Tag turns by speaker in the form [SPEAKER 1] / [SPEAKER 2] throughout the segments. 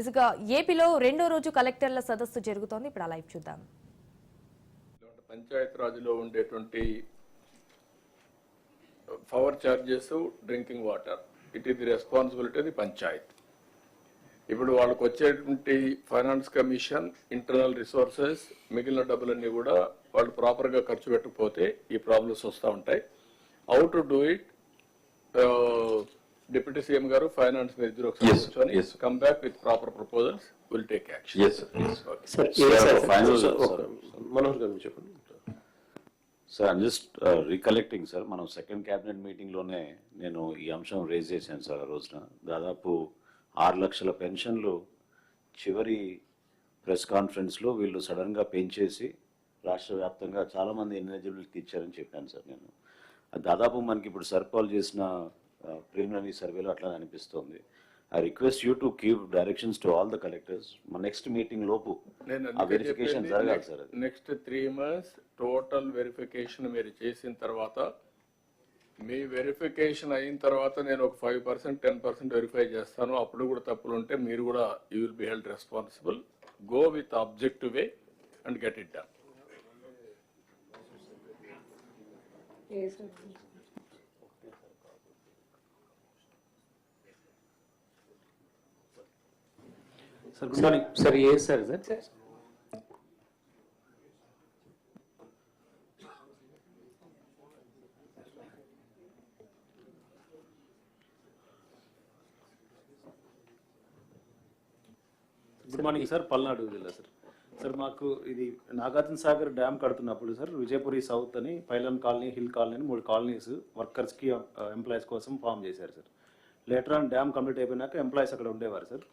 [SPEAKER 1] ఇసుక ఏపీలో రెండో రోజు కలెక్టర్ల సదస్సు జరుగుతోంది. ఇప్పుడు ఆ లైవ్ చూద్దాం.
[SPEAKER 2] పంచాయత్ రాజులో ఉండేటువంటి power charges drinking water. It is the responsibility the panchayat. ఇప్పుడు వాళ్ళకు వచ్చేటువంటి ఫైనాన్స్ కమిషన్ ఇంటర్నల్ రిసోర్సెస్ మిగిలిన డబ్బులన్నీ కూడా వాళ్ళు ప్రాపర్గా ఖర్చు పెట్టకపోతే ఈ ప్రాబ్లమ్స్ వస్తూ ఉంటాయి. How to do it deputy CM గారు ఫైనాన్స్ ఇద్దరు ఒకసారి. Come back with proper proposals will take action
[SPEAKER 3] చెప్పండి.
[SPEAKER 4] Sir I'm just recollecting sir మనం సెకండ్ క్యాబినెట్ మీటింగ్లోనే నేను ఈ అంశం రేజ్ చేశాను సార్ ఆ రోజున. దాదాపు ఆరు లక్షల పెన్షన్లు చివరి ప్రెస్ కాన్ఫరెన్స్లో వీళ్ళు సడన్గా పెంచేసి రాష్ట్ర వ్యాప్తంగా చాలామంది ఎలిజిబిలిటీ ఇచ్చారని చెప్పాను సార్ నేను. దాదాపు మనకి ఇప్పుడు సర్పాల్ చేసిన ప్రిలిమినరీ సర్వేలో అట్లా అనిపిస్తోంది. I request you to keep directions to all the collectors మన నెక్స్ట్ మీటింగ్ లోపు ఆ వెరిఫికేషన్ జరగాలి సార్ అది.
[SPEAKER 2] Next three months total verification మీరు చేసిన తర్వాత మీ వెరిఫికేషన్ అయిన తర్వాత నేను ఒక five percent ten percent verify చేస్తాను. అప్పుడు కూడా తప్పులు ఉంటే మీరు కూడా you will be held responsible go with objective way and get it done
[SPEAKER 3] sir good morning sir A sir sir? Good morning sir Palnadu జిల్లా సార్ సార్ మాకు ఇది నాగార్జున సాగర్ డ్యామ్ కడుతున్నప్పుడు సార్ విజయపురి సౌత్ అని పైలన్ కాలనీ హిల్ కాలనీ అని మూడు colonies వర్కర్స్కి employees కోసం form చేశారు sir later on dam complete అయిపోయినాక ఎంప్లాయీస్ అక్కడ ఉండేవారు సార్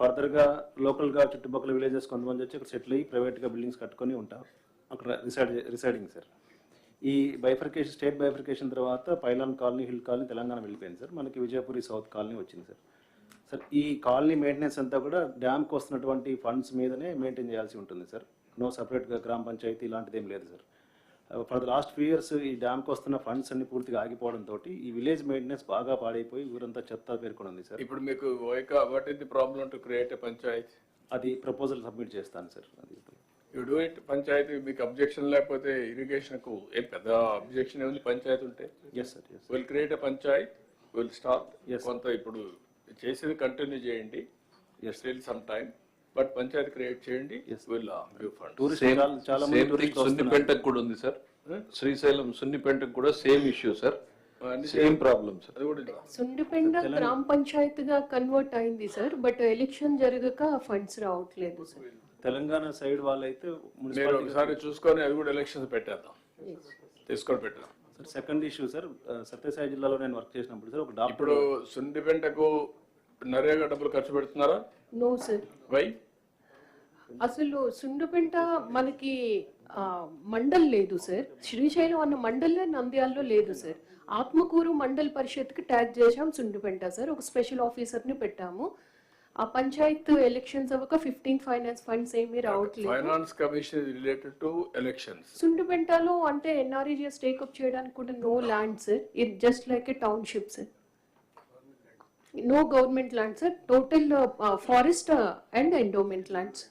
[SPEAKER 3] ఫర్దర్గా లోకల్గా చుట్టుపక్కల విలేజెస్ కొంతమంది వచ్చి అక్కడ సెటిల్ అయ్యి ప్రైవేట్గా బిల్డింగ్స్ కట్టుకొని ఉంటారు. అక్కడ రిసైడ్ రిసైడింగ్ సార్ ఈ బైఫర్కేషన్ స్టేట్ బైఫర్కేషన్ తర్వాత pylon colony hill colony Telangana వెళ్ళిపోయింది సార్ మనకి విజయపురి సౌత్ కాలనీ వచ్చింది సార్ సార్ ఈ కాలనీ మెయింటెనెన్స్ అంతా కూడా డ్యామ్కి వస్తున్నటువంటి ఫండ్స్ మీదనే మెయింటైన్ చేయాల్సి ఉంటుంది సార్ నో సపరేట్గా గ్రామ పంచాయతీ ఇలాంటిది ఏం లేదు sir for the last few years ఈ డ్యామ్కి వస్తున్న ఫండ్స్ అన్ని పూర్తిగా ఆగిపోవడంతో ఈ విలేజ్ మెయింటెనెన్స్ బాగా పాడైపోయి ఊరంతా చెత్త పేర్కొని ఉంది సార్
[SPEAKER 2] ఇప్పుడు మీకు what is the problem to create panchayat?
[SPEAKER 3] అది ప్రపోజల్ సబ్మిట్ చేస్తాను సార్ అది
[SPEAKER 2] యూ డూ ఇట్ పంచాయతీ మీకు అబ్జెక్షన్ లేకపోతే ఇరిగేషన్కు ఏం పెద్ద అబ్జెక్షన్ ఏముంది? పంచాయతీ ఉంటే?
[SPEAKER 3] Yes sir yes
[SPEAKER 2] will create a panchayat will start. కొంత ఇప్పుడు చేసేది కంటిన్యూ చేయండి. Still some time but panchayat create చేయండి.
[SPEAKER 3] వస్తున్నారు.
[SPEAKER 5] సున్నిపెంటకు కూడా ఉంది సార్ శ్రీశైలం సున్నిపెంటకు కూడా same issue sir same. Problem sir
[SPEAKER 2] అది కూడా
[SPEAKER 6] సుండిపెండ గ్రామ పంచాయతీగా కన్వర్ట్ అయింది సార్ బట్ ఎలక్షన్ జరగక ఫండ్స్ రావట్లేదు సార్
[SPEAKER 3] తెలంగాణ సైడ్ వాళ్ళైతే
[SPEAKER 2] మీరు ఒకసారి చూసుకొని అది కూడా ఎలక్షన్స్ పెట్టేద్దాం. తీసుకొని పెట్టాం
[SPEAKER 3] sir second issue sir Sathya Sai జిల్లాలో నేను వర్క్ చేసినప్పుడు సార్ ఒక డాక్టర్
[SPEAKER 2] ఇప్పుడు సుండిపెంటకు నరేగా డబ్బులు ఖర్చు పెడుతున్నారా?
[SPEAKER 6] No sir.
[SPEAKER 2] వై?
[SPEAKER 6] అసలు సుండుపెంట మనకి మండల్ లేదు సార్. శ్రీశైలం అన్న మండలే నంద్యాలలో లేదు సార్. ఆత్మకూరు మండల్ పరిషత్కి ట్యాగ్ చేశాం సుండుపెంట సార్. ఒక స్పెషల్ ఆఫీసర్ని పెట్టాము. ఆ పంచాయత్ ఎలక్షన్స్ అవ్వక ఫిఫ్టీన్ ఫైనాన్స్ ఫండ్స్ ఏమీ రావట్లేదు.
[SPEAKER 2] Finance commission related to elections
[SPEAKER 6] సుండుపెంటలో అంటే ఎన్ఆర్ఈజిఎస్ టేకప్ చేయడానికి కూడా no land sir. It just like a township sir no government land sir total forest and endowment lands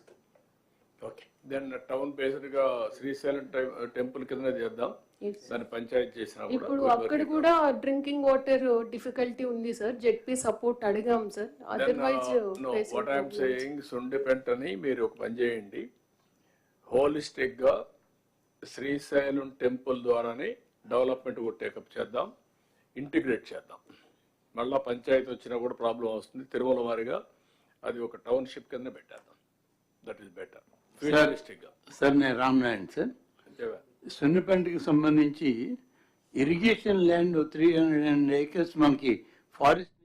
[SPEAKER 2] okay then town బేస్డ్గా Srisailam temple కింద చేద్దాం. దాన్ని పంచాయతీ చేసినా కూడా
[SPEAKER 6] ఇప్పుడు అక్కడ కూడా డ్రింకింగ్ వాటర్ డిఫికల్టీ ఉంది సార్ జెడ్పీ సపోర్ట్ అడిగాం sir otherwise
[SPEAKER 2] what I'm saying Sundipenta అని మీరు ఒక పని చేయండి. హోలిస్టిక్గా శ్రీశైలం టెంపుల్ ద్వారానే డెవలప్మెంట్ కూడా టేకప్ చేద్దాం. ఇంటిగ్రేట్ చేద్దాం. మళ్ళా పంచాయతీ వచ్చినా కూడా ప్రాబ్లం వస్తుంది. తిరుమల వారిగా అది ఒక టౌన్షిప్ కింద పెట్టేద్దాం. దట్ ఈస్ బెటర్ ఫ్యూచరిస్టిక్గా
[SPEAKER 7] సార్ నేను రామనారాయణ సార్.
[SPEAKER 2] అంతేవా?
[SPEAKER 7] సున్నపెంటకి సంబంధించి irrigation land three hundred and acres మనకి ఫారెస్ట్